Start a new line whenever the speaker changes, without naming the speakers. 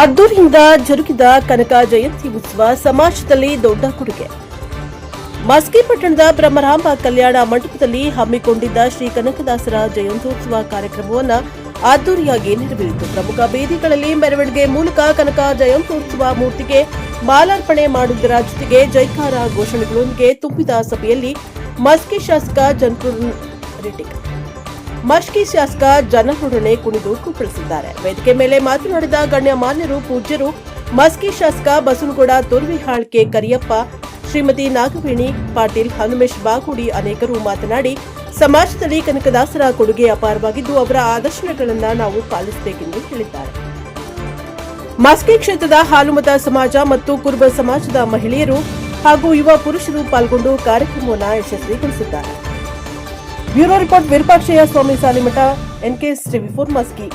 ಅದ್ದೂರಿಯಿಂದ ಜರುಗಿದ ಕನಕ ಜಯಂತಿ ಉತ್ಸವ ಸಮಾಜದಲ್ಲಿ ದೊಡ್ಡ ಕೊಡುಗೆ. ಮಸ್ಕಿ ಪಟ್ಟಣದ ಬ್ರಹ್ಮರಾಂಬ ಕಲ್ಯಾಣ ಮಂಟಪದಲ್ಲಿ ಹಮ್ಮಿಕೊಂಡಿದ್ದ ಶ್ರೀ ಕನಕದಾಸರ ಜಯಂತ್ಯೋತ್ಸವ ಕಾರ್ಯಕ್ರಮವನ್ನು ಅದ್ದೂರಿಯಾಗಿ ನೆರವೇರಿತು. ಪ್ರಮುಖ ಬೀದಿಗಳಲ್ಲಿ ಮೆರವಣಿಗೆ ಮೂಲಕ ಕನಕ ಜಯಂತ್ಯೋತ್ಸವ ಮೂರ್ತಿಗೆ ಮಾಲಾರ್ಪಣೆ ಮಾಡುವುದರ ಜೊತೆಗೆ ಜೈಕಾರ ಘೋಷಣೆಗಳೊಂದಿಗೆ ತುಂಬಿದ ಸಭೆಯಲ್ಲಿ ಮಸ್ಕಿ ಶಾಸಕ ಜನ್ಪುರ್ ರಿಟಿಕ್ ಮಷ್ಕಿ ಶಾಸಕ ಜನರೊಡನೆ ಕುಣಿದು ಕುಪ್ಪಳಿಸಿದ್ದಾರೆ. ವೇದಿಕೆ ಮೇಲೆ ಮಾತನಾಡಿದ ಗಣ್ಯಮಾನ್ಯರು ಪೂಜ್ಯರು, ಮಸ್ಕಿ ಶಾಸಕ ಬಸನಗೌಡ, ತುರ್ವಿಹಾಳ್ಕೆ ಕರಿಯಪ್ಪ, ಶ್ರೀಮತಿ ನಾಗವೇಣಿ ಪಾಟೀಲ್, ಹನುಮೇಶ್ ಬಾಗುಡಿ ಅನೇಕರು ಮಾತನಾಡಿ, ಸಮಾಜದಲ್ಲಿ ಕನಕದಾಸರ ಕೊಡುಗೆ ಅಪಾರವಾಗಿದ್ದು, ಅವರ ಆದರ್ಶಗಳನ್ನು ನಾವು ಪಾಲಿಸಬೇಕೆಂದು ಹೇಳಿದ್ದಾರೆ. ಮಸ್ಕಿ ಕ್ಷೇತ್ರದ ಹಾಲುಮತ ಸಮಾಜ ಮತ್ತು ಕುರುಬ ಸಮಾಜದ ಮಹಿಳೆಯರು ಹಾಗೂ ಯುವ ಪುರುಷರು ಪಾಲ್ಗೊಂಡು ಕಾರ್ಯಕ್ರಮವನ್ನು ಯಶಸ್ವಿಗೊಳಿಸಿದ್ದಾರೆ. Bureau report Virupakshayya Swami Salimath N K TV four Maski